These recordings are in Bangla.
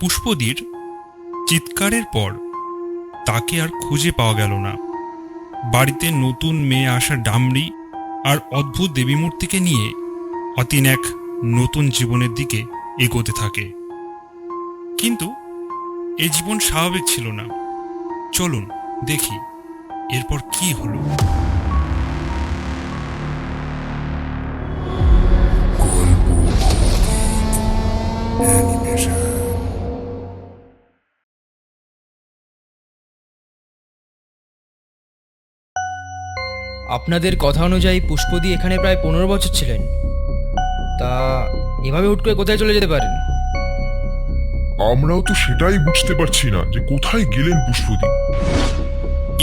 পুষ্পদীর চিৎকারের পর তাকে আর খুঁজে পাওয়া গেল না। বাড়িতে নতুন মেয়ে আসা ডামরি আর অদ্ভুত দেবীমূর্তিকে নিয়ে অতীন এক নতুন জীবনের দিকে এগোতে থাকে। কিন্তু এ জীবন স্বাভাবিক ছিল না। চলুন দেখি এরপর কি হলো। আপনাদের কথা অনুযায়ী পুষ্পদি এখানে প্রায় পনেরো বছর ছিলেন। তা এভাবে হুট করে কোথায় চলে যেতে পারেন? আমরাও তো সেটাই বুঝতে পারছি না যে কোথায় গেলেন পুষ্পদি।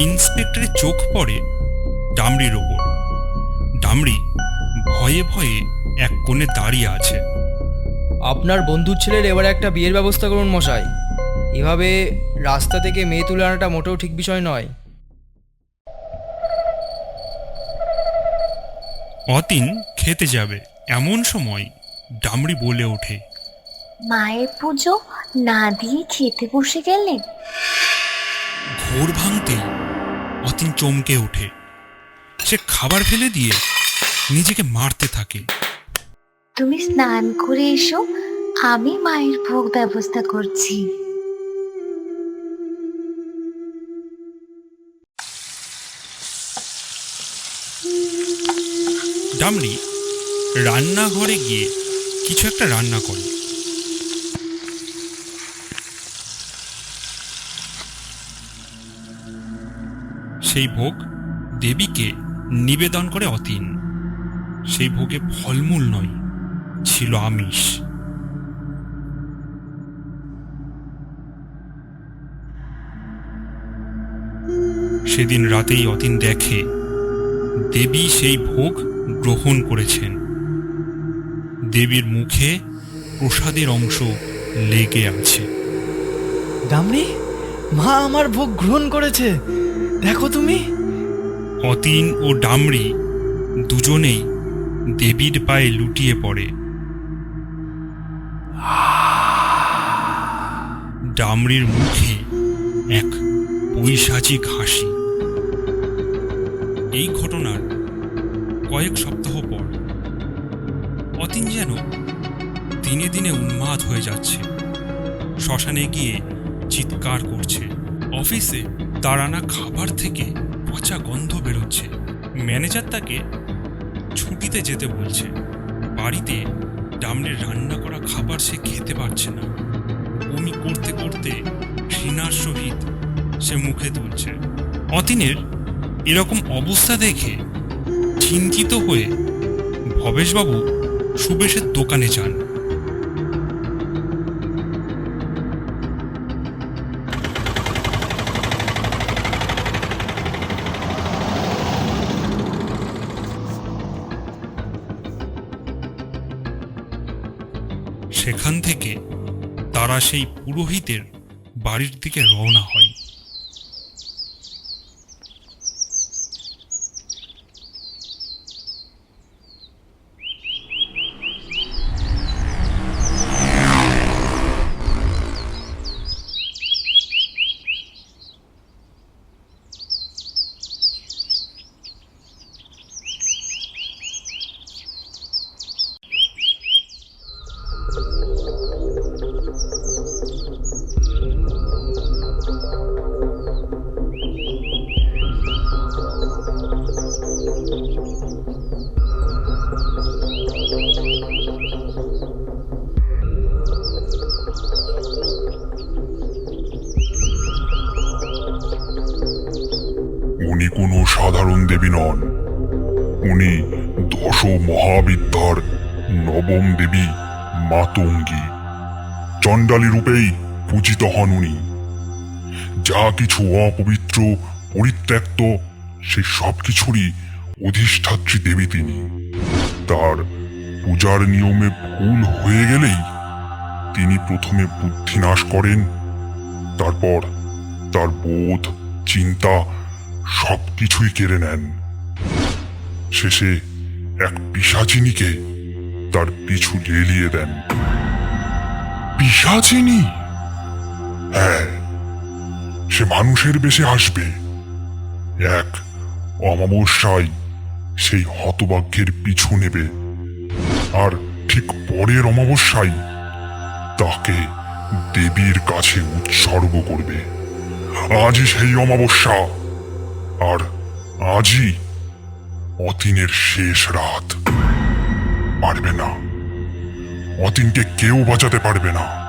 ইন্সপেক্টরের চোখ পড়ে ডামরির ওপর। ডামরি ভয়ে ভয়ে এক কোণে দাঁড়িয়ে আছে। আপনার বন্ধুর ছেলের এবারে একটা বিয়ের ব্যবস্থা করুন মশাই। এভাবে রাস্তা থেকে মেয়ে তুলে আনাটা মোটেও ঠিক বিষয় নয়। অতীন খেতে যাবে। এমন সময় ডামরি বলে ওঠে মায়ের পুজো না দিয়ে খেতে বসে গেলেন ঘোর ভাঙতেই অতীন চমকে ওঠে। সে খাবার ফেলে দিয়ে নিজেকে মারতে থাকে। তুমি স্নান করে এসো আমি মায়ের ভোগ ব্যবস্থা করছি। ডামরি রান্নাঘরে গিয়ে কিছু একটা রান্না করে। সেই ভোগ দেবীকে নিবেদন করে অতীন। সেই ভোগে ফলমূল নয়, ছিল আমিষ। সেদিন রাতেই অতীন দেখে দেবী সেই ভোগ গ্রহণ করেছেন। দেবীর মুখে প্রসাদের অংশ লেগে আছে। ডামরি মা আমার ভোগ গ্রহণ করেছে। দেখো তুমি। অতীন ও ডামরি দুজনেই দেবীর পায়ে লুটিয়ে পড়ে। ডামরির মুখে এক পৈশাচিক হাসি। এই ঘটনার কয়েক সপ্তাহ পর, অতীন যেন দিনে দিনে উন্মাদ হয়ে যাচ্ছে। শ্মশানে গিয়ে চিৎকার করছে। অফিসে তার আনা খাবার থেকে পচা গন্ধ বেরোচ্ছে। ম্যানেজার তাকে ছুটিতে যেতে বলছে। বাড়িতে ডামরের রান্না করা খাবার সে খেতে পারছে না। বমি করতে করতে ঘৃণার সহিত সে মুখে তুলছে। অতীনের এরকম অবস্থা দেখে চিন্তিত হয়ে ভবেশবাবু সুবেশের দোকানে যান। সেখান থেকে তারা সেই পুরোহিতের বাড়ির দিকে রওনা হয়। কোনো সাধারণ দেবী নন। উনি দশ মহাবিদ্যার নবম দেবী মাতঙ্গী। চণ্ডালী রূপেই পূজিত হন উনি। যা কিছু অপবিত্র, পরিত্যক্ত, সে সব কিছুরই অধিষ্ঠাত্রী দেবী তিনি। তার পূজার নিয়মে ভুল হয়ে গেলেই তিনি প্রথমে বুদ্ধিনাশ করেন, তারপর তার বোধ, চিন্তা সবকিছুই কেড়ে নেন। শেষে এক পিসাচিনীকে তার পিছু লেলিয়ে দেন। পিসাচিনী? হ্যাঁ সে মানুষের বেশে আসবে এক অমাবস্যায় সেই হতভাগ্যের পিছু নেবে। আর ঠিক পরের অমাবস্যায় তাকে দেবীর কাছে উৎসর্গ করবে। আজই সেই অমাবস্যা। আর আজই অতীনের শেষ রাত। পারবে না। অতীনকে কেউ বাঁচাতে পারবে না।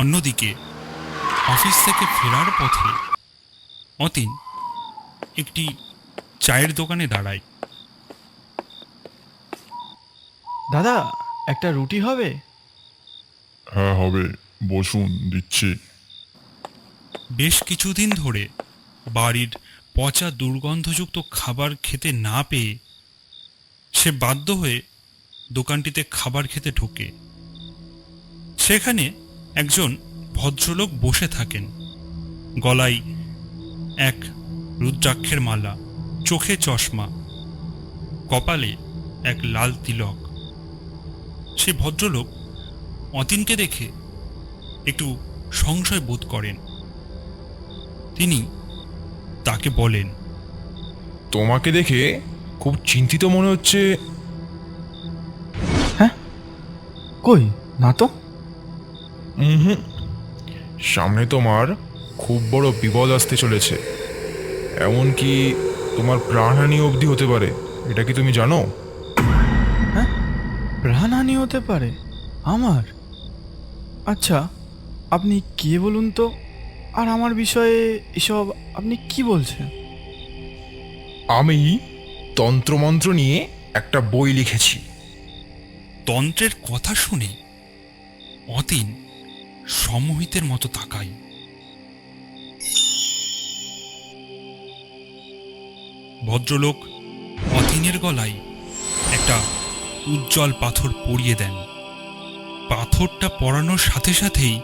অন্যদিকে, অফিস থেকে ফেরার পথে অতীন একটি চায়ের দোকানে দাঁড়ায়। দাদা একটা রুটি হবে? হ্যাঁ হবে। বসুন দিচ্ছি। বেশ কিছুদিন ধরে বাড়ির পচা দুর্গন্ধযুক্ত খাবার খেতে না পেয়ে সে বাধ্য হয়ে দোকানটিতে খাবার খেতে ঢোকে। সেখানে একজন ভদ্রলোক বসে থাকেন। গলায় এক রুদ্রাক্ষের মালা চোখে চশমা কপালে এক লাল তিলক। সে ভদ্রলোক অতীনকে দেখে একটু সংশয় বোধ করেন। তিনি তাকে বলেন তোমাকে দেখে খুব চিন্তিত মনে হচ্ছে। হ্যাঁ? কই? না তো? হুম। সামনে তোমার খুব বড় বিপদ আসতে চলেছে। এমনকি তোমার প্রাণহানি অবধি হতে পারে। এটা কি তুমি জানো? হ্যাঁ? প্রাণহানি হতে পারে? আমার? আচ্ছা আপনি কে বলুন তো? আর আমার বিষয়ে এসব আপনি কি বলছেন? আমি তন্ত্রমন্ত্র নিয়ে একটা বই লিখেছি। তন্ত্রের কথা শুনে অতীন সম্মোহিতের মতো তাকায়। ভদ্রলোক অতীনের গলায় একটা উজ্জ্বল পাথর পরিয়ে দেন। পাথরটা পরানোর সাথে সাথেই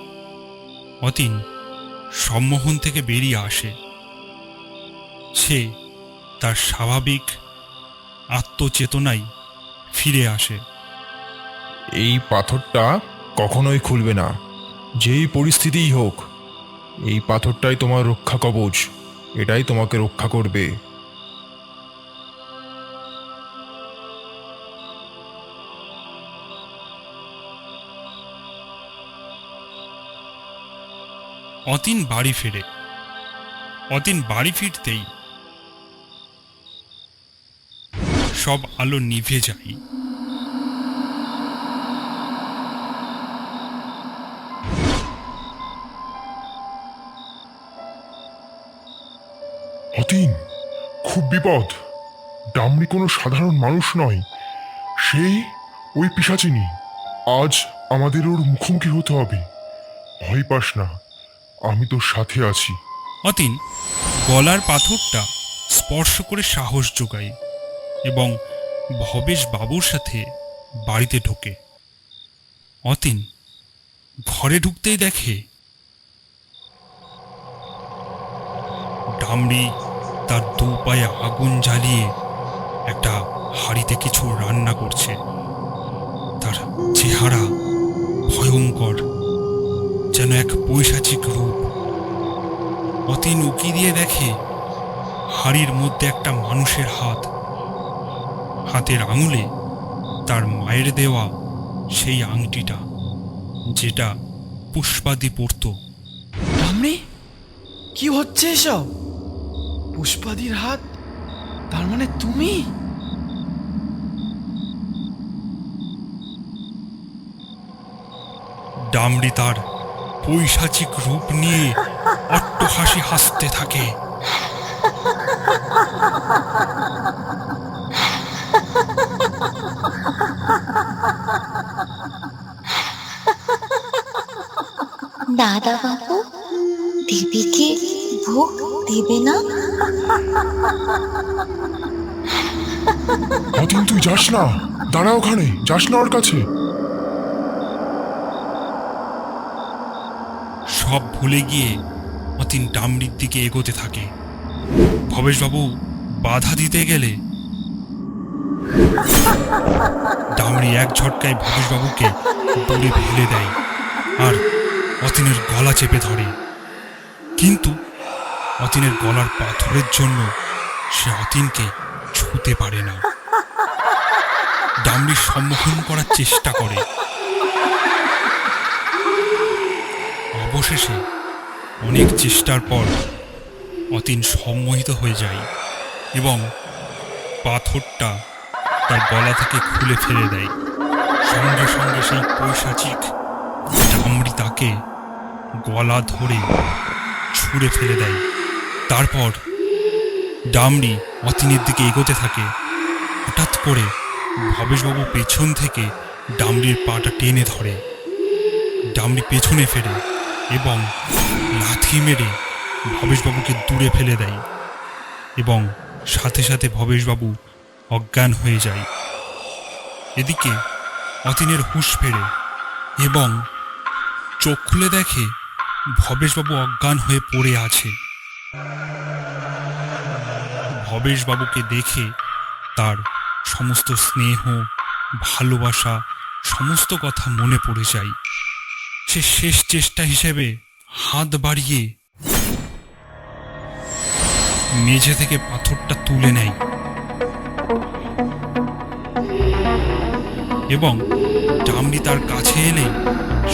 অতীন সম্মোহন থেকে বেরিয়ে আসে। সে তার স্বাভাবিক আত্মচেতনায় ফিরে আসে। এই পাথরটা কখনোই খুলবে না। যেই পরিস্থিতিই হোক, এই পাথরটাই তোমার রক্ষা কবচ। এটাই তোমাকে রক্ষা করবে। অতীন বাড়ি ফেরে। অতীন বাড়ি ফিরতেই সব আলো নিভে যায়। অতীন, খুব বিপদ। ডামরি কোনো সাধারণ মানুষ নয়। সেই ওই পিসাচিনি। আজ আমাদের ওর মুখোমুখি হতে হবে। ভয় পাস না। আমি তোর সাথে আছি। অতীন, গলার পাথরটা স্পর্শ করে সাহস যোগায় এবং ভবেশ বাবুর সাথে বাড়িতে ঢোকে। অতীন, ঘরে ঢুকতেই দেখে ডামরি তার দু পায়ে আগুন জ্বালিয়ে একটা হাড়িতে কিছু রান্না করছে। তার চেহারা ভয়ঙ্কর। যেন এক পৈশাচিক রূপ। অতীন উকি দিয়ে দেখে হাড়ির মধ্যে একটা মানুষের হাত। হাতের আঙুলে তার মায়ের দেওয়া সেই আংটিটা যেটা পুষ্পাদি পরত। ধামড়ি কি হচ্ছে এসব? পুষ্পাদির হাত? তার মানে তুমি? ডামরি তার পৈশাচিক রূপ নিয়ে অট্টহাসি হাসতে থাকে। দাদা বাবু দিদিকে ভোগ দেবে না? অতীন তুই যাস না। দাঁড়া ওখানে যাস না ওর কাছে। সব ভুলে গিয়ে অতীন ডামরির দিকে এগোতে থাকে। ভবেশবাবু বাধা দিতে গেলে ডামরি এক ঝটকায় ভবেশবাবুকে দূরে ফেলে দেয় আর অতীনের গলা চেপে ধরে। কিন্তু অতীনের গলার পাথরের জন্য সে অতীনকে ছুতে পারে না। ডামরির সম্মুখীন করার চেষ্টা করে। অবশেষে অনেক চেষ্টার পর অতীন সম্মোহিত হয়ে যায় এবং পাথরটা তার গলা থেকে খুলে ফেলে দেয়। সঙ্গে সঙ্গে সেই পৈশাচিক ডামরি তাকে গলা ধরে ছুঁড়ে ফেলে দেয়। তারপর ডামরি অতীনের দিকে এগোতে থাকে। হঠাৎ করে ভবেশবাবু পেছন থেকে ডামরির পাটা টেনে ধরে। ডামরি পেছনে ফেরে এবং লাথি মেরে ভবেশবাবুকে দূরে ফেলে দেয় এবং সাথে সাথে ভবেশবাবু অজ্ঞান হয়ে যায়। এদিকে অতীনের হুঁশ ফেরে এবং চোখ খুলে দেখে ভবেশবাবু অজ্ঞান হয়ে পড়ে আছে। ভবেশবাবুকে দেখে তার সমস্ত স্নেহ, ভালোবাসা, সমস্ত কথা মনে পড়ে যায়। সে শেষ চেষ্টা হিসেবে হাত বাড়িয়ে মেঝে থেকে পাথরটা তুলে নেয়। এবং ডামরি তার কাছে এলে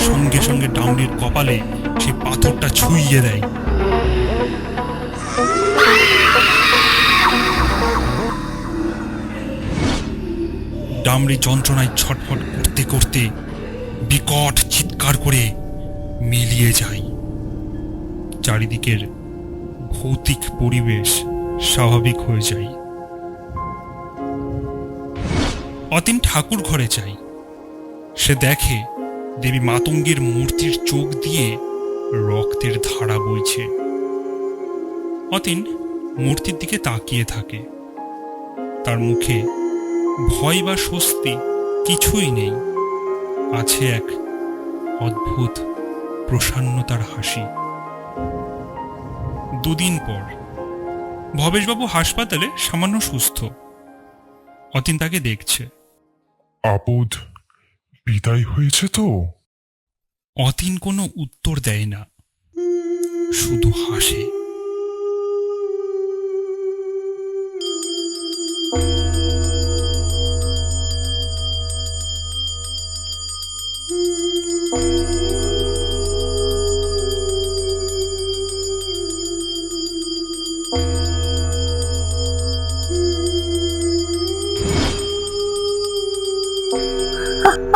সঙ্গে সঙ্গে ডামরির কপালে সে পাথরটা ছুঁইয়ে দেয়। ডামরি যন্ত্রণায় ছটফট করতে করতে বিকট চিৎকার করে মিলিয়ে যায়। চারিদিকের ভৌতিক পরিবেশ স্বাভাবিক হয়ে যায়। অতীন ঠাকুর ঘরে যায়। সে দেখে দেবী মাতঙ্গীর মূর্তির চোখ দিয়ে রক্তের ধারা বইছে। অতীন মূর্তির দিকে তাকিয়ে থাকে। তার মুখে ভয় বা স্বস্তি কিছুই নেই। আছে এক অদ্ভুত প্রসন্নতার হাসি। দুদিন পর ভবেশবাবু হাসপাতালে সামান্য সুস্থ। অতীন তাকে দেখছে। আপদ বিদায় হয়েছে তো? অতীন কোনো উত্তর দেয় না। শুধু হাসে।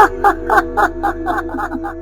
哈哈哈哈哈哈。